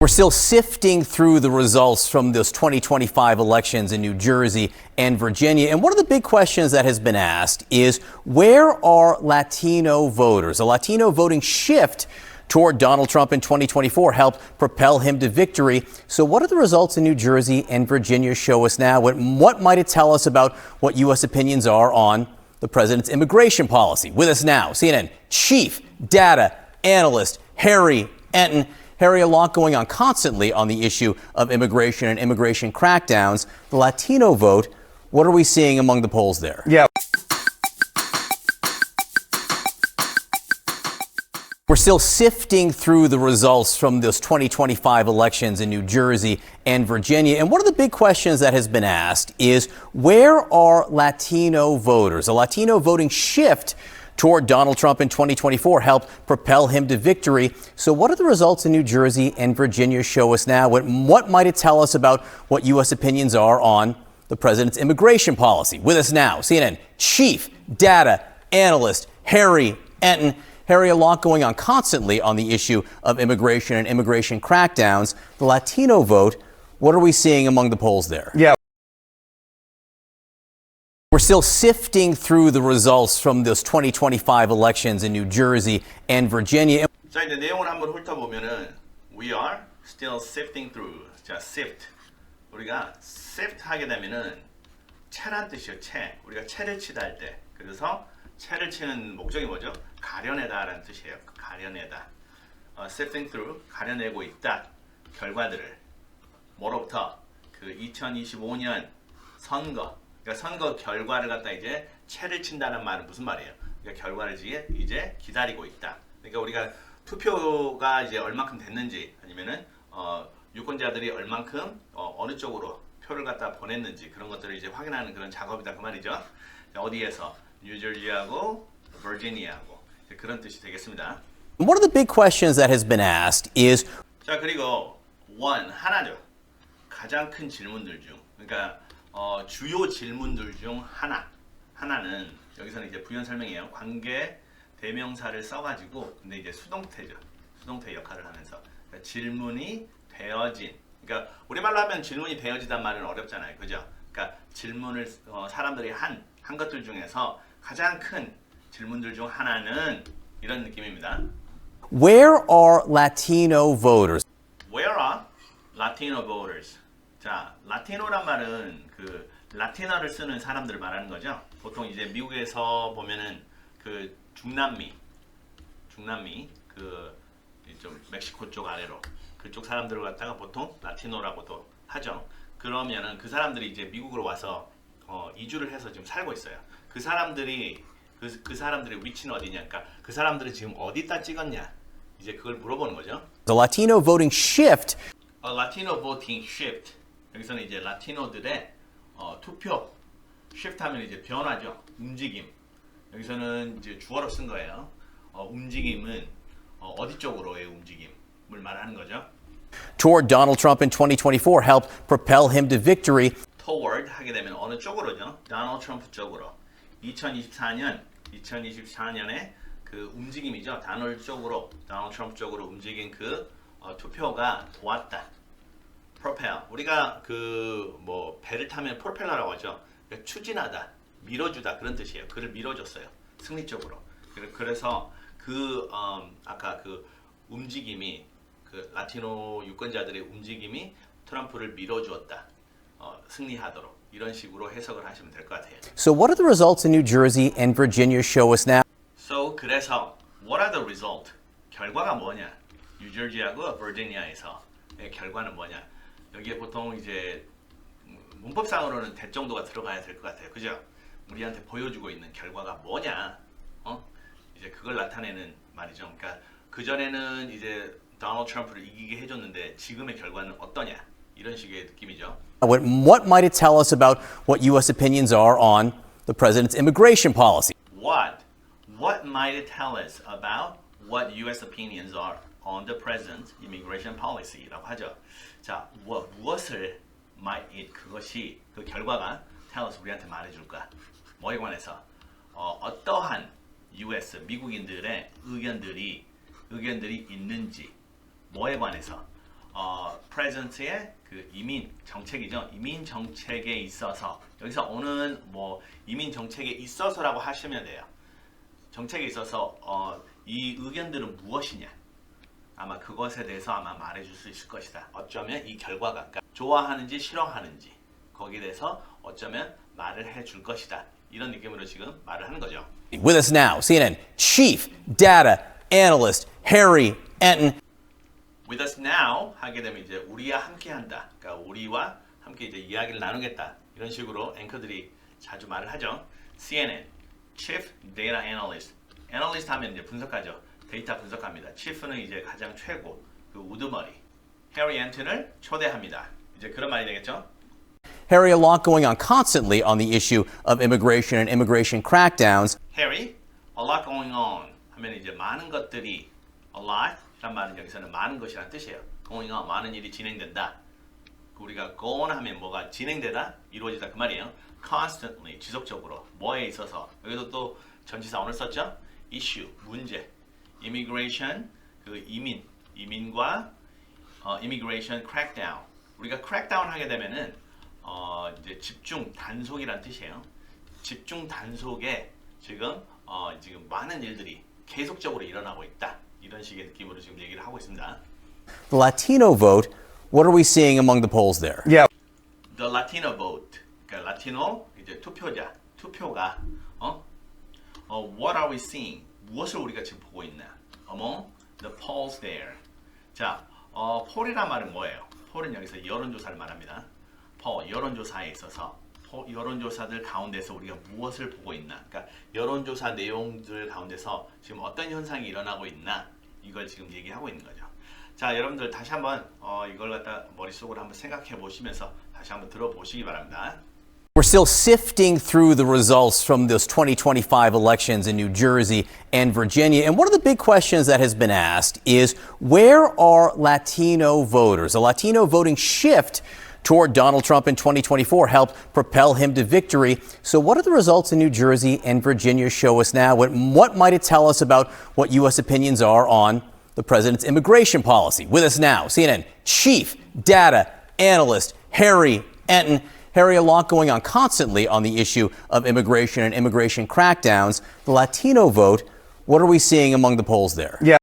We're still sifting through the results from those 2025 elections in New Jersey and Virginia. And one of the big questions that has been asked is where are Latino voters? A Latino voting shift toward Donald Trump in 2024 helped propel him to victory. So, what do the results in New Jersey and Virginia show us now? What, what might it tell us about what U.S. opinions are on the president's immigration policy? With us now, CNN chief data analyst Harry Enton. Harry, a lot going on constantly on the issue of immigration and immigration crackdowns. The Latino vote, what are we seeing among the polls there? Yeah. We're still sifting through the results from those 2025 elections in New Jersey and Virginia. And one of the big questions that has been asked is where are Latino voters? A Latino voting shift toward Donald Trump in 2024 helped propel him to victory. So, what do the results in New Jersey and Virginia show us now? What, what might it tell us about what U.S. opinions are on the president's immigration policy? With us now, CNN chief data analyst Harry Enton. Harry, a lot going on constantly on the issue of immigration and immigration crackdowns. The Latino vote, what are we seeing among the polls there? Yeah. We're still sifting through the results from those 2025 elections in New Jersey and Virginia. 자 이제 내용을 한번 훑어보면은 we are still sifting through. 자 sift 우리가 sift 하게 되면은 채란 뜻이요 채. 우리가 채를 치다 할 때. 그래서 채를 치는 목적이 뭐죠? 가려내다라는 뜻이에요. 가려내다. 어, sifting through 가려내고 있다. 결과들을 뭐로부터 그 2025년 선거. 그러니까 선거 결과를 갖다 이제 채를 친다는 말은 무슨 말이에요? 그러니까 결과를 이제 기다리고 있다. 그러니까 우리가 투표가 이제 얼만큼 됐는지 아니면은 어, 유권자들이 얼만큼 어, 느 쪽으로 표를 갖다 보냈는지 그런 것들을 이제 확인하는 그런 작업이다 그 말이죠. 자, 어디에서 뉴저지하고 버지니아하고 그런 뜻이 되겠습니다. One of the big questions that has been asked is 자 그리고 원 하나죠. 가장 큰 질문들 중 그러니까 어, 주요 질문들 중 하나 하나는 여기서는 이제 부연 설명이에요. 관계 대명사를 써가지고 근데 이제 수동태죠. 수동태 역할을 하면서 그러니까 질문이 되어진 그러니까 우리말로 하면 질문이 되어지단 말은 어렵잖아요. 그죠? 그러니까 질문을 어, 사람들이 한, 한 것들 중에서 가장 큰 질문들 중 하나는 이런 느낌입니다. where are Latino voters? Where are Latino voters? 자, 라티노란 말은 그 라틴어를 쓰는 사람들을 말하는 거죠. 보통 이제 미국에서 보면은 그 중남미, 중남미 그 좀 멕시코 쪽 아래로 그쪽 사람들을 갖다가 보통 라티노라고도 하죠. 그러면은 그 사람들이 이제 미국으로 와서 어, 이주를 해서 지금 살고 있어요. 그 사람들이 그, 그 사람들의 위치는 어디냐? 그러니까 그 사람들은 지금 어디다 찍었냐? 이제 그걸 물어보는 거죠. The Latino voting shift 어, 라티노 voting shift 여기서는 이제 라티노들의 어, 투표 shift 하면 이제 변화죠. 움직임. 여기서는 이제 주어로 쓴 거예요. 어, 움직임은 어, 디 쪽으로의 움직임을 말하는 거죠? Toward Donald Trump in 2024 helped propel him to victory. toward 하게 되면 어느 쪽으로죠? 도널드 트럼프 쪽으로 2024년 2024년에 그 움직임이죠. 다널드 쪽으로 도널드 트럼프 쪽으로 움직인 그 어, 투표가 도왔다 propel. 우리가 그 뭐 배를 타면 프로펠러라고 하죠. 그러니까 추진하다, 밀어주다 그런 뜻이에요. 그를 밀어줬어요. 승리적으로. 그래서 그 음, 아까 그 움직임이 그 라티노 유권자들의 움직임이 트럼프를 밀어주었다. 어, 승리하도록 이런 식으로 해석을 하시면 될 것 같아요. So, what are the results in New Jersey and Virginia show us now? So 그래서 what are the result? 결과가 뭐냐? 뉴저지하고 버지니아에서 의 결과는 뭐냐? 여기에 보통 이제 문법상으로는 대 정도가 들어가야 될 것 같아요. 그죠? 우리한테 보여주고 있는 결과가 뭐냐? 어? 이제 그걸 나타내는 말이죠. 그러니까 그 전에는 이제 도널드 트럼프를 이기게 해줬는데 지금의 결과는 어떠냐? 이런 식의 느낌이죠. What, what might it tell us about what U.S. opinions are on the president's immigration policy? What? What might it tell us about what U.S. opinions are on the president's immigration policy라고 하죠. 자, 뭐, 무엇을 might it 그것이 그 결과가 tell us 우리한테 말해줄까? 뭐에 관해서 어, 어떠한 U.S. 미국인들의 의견들이 의견들이 있는지 뭐에 관해서 어, 프레젠트의 그 이민 정책이죠. 이민 정책에 있어서 여기서 오는 뭐 이민 정책에 있어서라고 하시면 돼요. 정책에 있어서 어, 이 의견들은 무엇이냐? 아마 그것에 대해서 아마 말해줄 수 있을 것이다. 어쩌면 이 결과가 좋아하는지 싫어하는지 거기에 대해서 어쩌면 말을 해줄 것이다. 이런 느낌으로 지금 말을 하는 거죠. With us now, CNN Chief Data Analyst Harry Enton. With us now 하게 되면 이제 우리와 함께 한다. 그러니까 우리와 함께 이제 이야기를 나누겠다. 이런 식으로 앵커들이 자주 말을 하죠. CNN Chief Data Analyst. Analyst 하면 이제 분석가죠. 데이터 분석합니다. Chief는 이제 가장 최고 그 우두머리. 해리 앤튼을 초대합니다. 이제 그런 말이 되겠죠. Harry, a lot going on constantly on the issue of immigration and immigration crackdowns. Harry, a lot going on 하면 이제 많은 것들이 a lot 이란 말은 여기서는 많은 것이라는 뜻이에요. going on 많은 일이 진행된다. 그 우리가 go on 하면 뭐가 진행되다, 이루어지다 그 말이에요. constantly 지속적으로 뭐에 있어서 여기도 또 전치사 오늘 썼죠? issue 문제, immigration 그 이민 이민과 어, immigration crackdown 우리가 crackdown 하게 되면은 어, 이제 집중 단속이란 뜻이에요. 집중 단속에 지금 어, 지금 많은 일들이 계속적으로 일어나고 있다. 이런 식의 느낌으로 지금 얘기를 하고 있습니다. The Latino vote, what are we seeing among the polls there? Yeah, The Latino vote, 그러니까 라티노 이제 투표자, 투표가 어, 어 what are we seeing? 무엇을 우리가 지금 보고 있나? Among the polls there. 자, 어, 폴이란 말은 뭐예요? 폴은 여기서 여론조사를 말합니다. 폴, 여론조사에 있어서 폴, 여론조사들 가운데서 우리가 무엇을 보고 있나? 그러니까 여론조사 내용들 가운데서 지금 어떤 현상이 일어나고 있나? 이걸 지금 얘기하고 있는 거죠. 자, 여러분들 다시 한번 어, 이걸 갖다 머릿속으로 한번 생각해 보시면서 다시 한번 들어보시기 바랍니다. We're still sifting through the results from those 2025 elections in New Jersey and Virginia. And one of the big questions that has been asked is where are Latino voters? A Latino voting shift toward Donald Trump in 2024 helped propel him to victory. So, what do the results in New Jersey and Virginia show us now? What, what might it tell us about what U.S. opinions are on the president's immigration policy? With us now, CNN Chief Data Analyst Harry Enton. Harry, a lot going on constantly on the issue of immigration and immigration crackdowns. The Latino vote, what are we seeing among the polls there? yeah.